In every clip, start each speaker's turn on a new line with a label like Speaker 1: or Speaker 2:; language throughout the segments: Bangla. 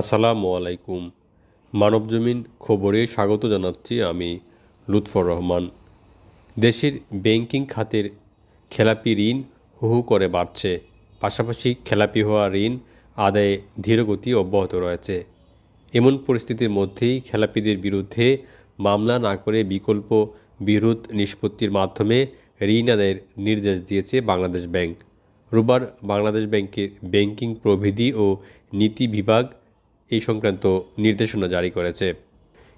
Speaker 1: আসসালামু আলাইকুম। মানবজমিন খবরে স্বাগত জানাচ্ছি আমি লুৎফর রহমান। দেশের ব্যাংকিং খাতের খেলাপি ঋণ হু হু করে বাড়ছে। পাশাপাশি খেলাপি হওয়া ঋণ আদায়ে ধীরগতি অব্যাহত রয়েছে। এমন পরিস্থিতির মধ্যেই খেলাপিদের বিরুদ্ধে মামলা না করে বিকল্প বিরোধ নিষ্পত্তির মাধ্যমে ঋণ আদায়ের নির্দেশ দিয়েছে বাংলাদেশ ব্যাংক। রোববার বাংলাদেশ ব্যাংকের ব্যাংকিং প্রবিধি ও নীতি বিভাগ এই সংক্রান্ত নির্দেশনা জারি করেছে।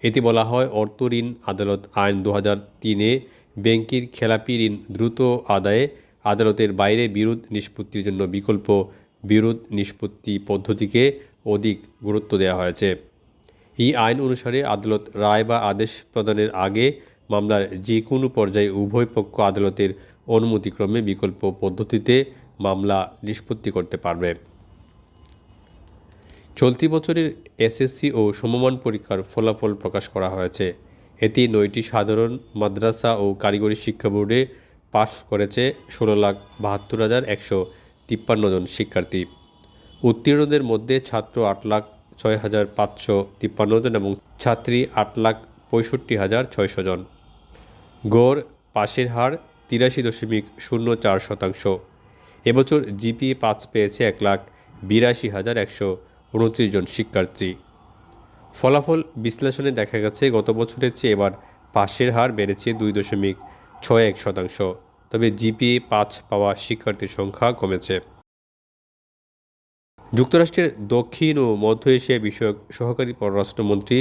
Speaker 1: এতে বলা হয়, অর্থ ঋণ আদালত আইন দু হাজার তিনে ব্যাংকের খেলাপি ঋণ দ্রুত আদায়ে আদালতের বাইরে বিরোধ নিষ্পত্তির জন্য বিকল্প বিরোধ নিষ্পত্তি পদ্ধতিকে অধিক গুরুত্ব দেওয়া হয়েছে। এই আইন অনুসারে আদালত রায় বা আদেশ প্রদানের আগে মামলার যে কোনো পর্যায়ে উভয় পক্ষ আদালতের অনুমতিক্রমে বিকল্প পদ্ধতিতে মামলা নিষ্পত্তি করতে পারবে। চলতি বছরের এসএসসি ও সমমান পরীক্ষার ফলাফল প্রকাশ করা হয়েছে। এতে নয়টি সাধারণ মাদ্রাসা ও কারিগরি শিক্ষা বোর্ডে পাশ করেছে ষোলো লাখ বাহাত্তর হাজার একশো তিপ্পান্ন জন শিক্ষার্থী। উত্তীর্ণদের মধ্যে ছাত্র আট লাখ ছয় হাজার পাঁচশো তিপ্পান্ন জন এবং ছাত্রী আট লাখ পঁয়ষট্টি হাজার ছয়শো জন। গড় পাশের হার তিরাশি দশমিক শূন্য চার শতাংশ। এবছর জিপিএ পাঁচ পেয়েছে এক লাখ বিরাশি হাজার একশো উনত্রিশ জন শিক্ষার্থী। ফলাফল বিশ্লেষণে দেখা গেছে, গত বছরের চেয়ে এবার পাশের হার বেড়েছে দুই দশমিক ছয় এক শতাংশ। তবে জিপিএ পাঁচ পাওয়া শিক্ষার্থীর সংখ্যা কমেছে। যুক্তরাষ্ট্রের দক্ষিণ ও মধ্য এশিয়া বিষয়ক সহকারী পররাষ্ট্রমন্ত্রী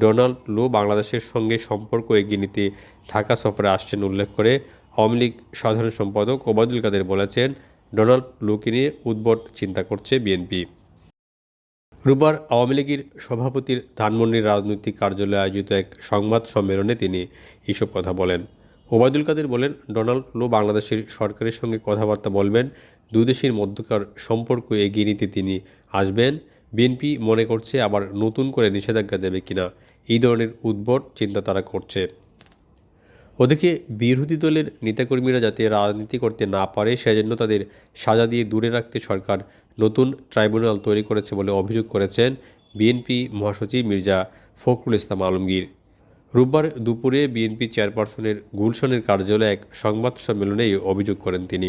Speaker 1: ডোনাল্ড লু বাংলাদেশের সঙ্গে সম্পর্ক এগিয়ে নিতে ঢাকা সফরে আসছেন উল্লেখ করে আওয়ামী লীগ সাধারণ সম্পাদক ওবায়দুল কাদের বলেছেন, ডোনাল্ড লুকে নিয়ে উদ্ভট চিন্তা করছে বিএনপি। রোববার আওয়ামী লীগের সভাপতির ধানমন্ডির রাজনৈতিক কার্যালয়ে আয়োজিত এক সংবাদ সম্মেলনে তিনি এসব কথা বলেন। ওবায়দুল কাদের বলেন, ডোনাল্ড লো বাংলাদেশের সরকারের সঙ্গে কথাবার্তা বলবেন দুই দেশের মধ্যকার সম্পর্ক এগিয়ে নিতে তিনি আসবেন, বিএনপি মনে করছে আবার নতুন করে নিষেধাজ্ঞা দেবে কিনা, এই ধরনের উদ্ভট চিন্তা তারা করছে। ওদিকে বিরোধী দলের নেতাকর্মীরা যাতে রাজনীতি করতে না পারে, সেজন্য তাদের সাজা দিয়ে দূরে রাখতে সরকার নতুন ট্রাইব্যুনাল তৈরি করেছে বলে অভিযোগ করেছেন বিএনপি মহাসচিব মির্জা ফখরুল ইসলাম আলমগীর। রোববার দুপুরে বিএনপি চেয়ারপারসনের গুলশনের কার্যালয়ে এক সংবাদ সম্মেলনে অভিযোগ করেন তিনি।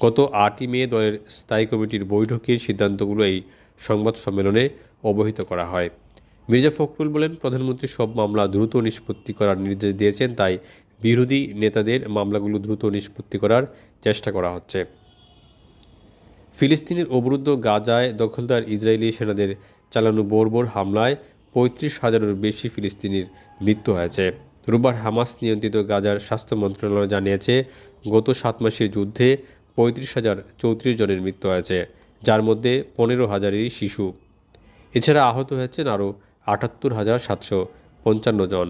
Speaker 1: গত আটই মে দলের স্থায়ী কমিটির বৈঠকের সিদ্ধান্তগুলো এই সংবাদ সম্মেলনে অবহিত করা হয়। মির্জা ফখরুল বলেন, প্রধানমন্ত্রী সব মামলা দ্রুত নিষ্পত্তি করার নির্দেশ দিয়েছেন, তাই বিরোধী নেতাদের মামলাগুলো দ্রুত নিষ্পত্তি করার চেষ্টা করা হচ্ছে। ফিলিস্তিনের অবরুদ্ধ গাজায় দখলদার ইসরায়েলি সেনাদের চালানো বর্বর হামলায় পঁয়ত্রিশ হাজারের বেশি ফিলিস্তিনির মৃত্যু হয়েছে। রোববার হামাস নিয়ন্ত্রিত গাজার স্বাস্থ্য মন্ত্রণালয় জানিয়েছে, গত সাত মাসের যুদ্ধে পঁয়ত্রিশ হাজার চৌত্রিশ জনের মৃত্যু হয়েছে, যার মধ্যে পনেরো হাজারেরই শিশু। এছাড়া আহত হয়েছেন আরও আটাত্তর হাজার সাতশো পঞ্চান্ন জন।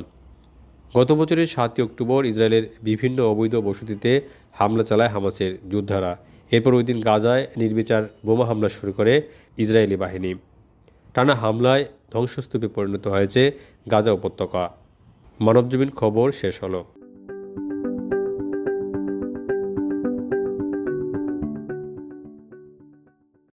Speaker 1: গত বছরের সাতই অক্টোবর ইসরায়েলের বিভিন্ন অবৈধ বসতিতে হামলা চালায় হামাসের যোদ্ধারা। এরপর ওই দিন গাজায় নির্বিচার বোমা হামলা শুরু করে ইসরায়েলি বাহিনী। টানা হামলায় ধ্বংসস্তূপে পরিণত হয়েছে গাজা উপত্যকা। মানবজমিন খবর শেষ হলো।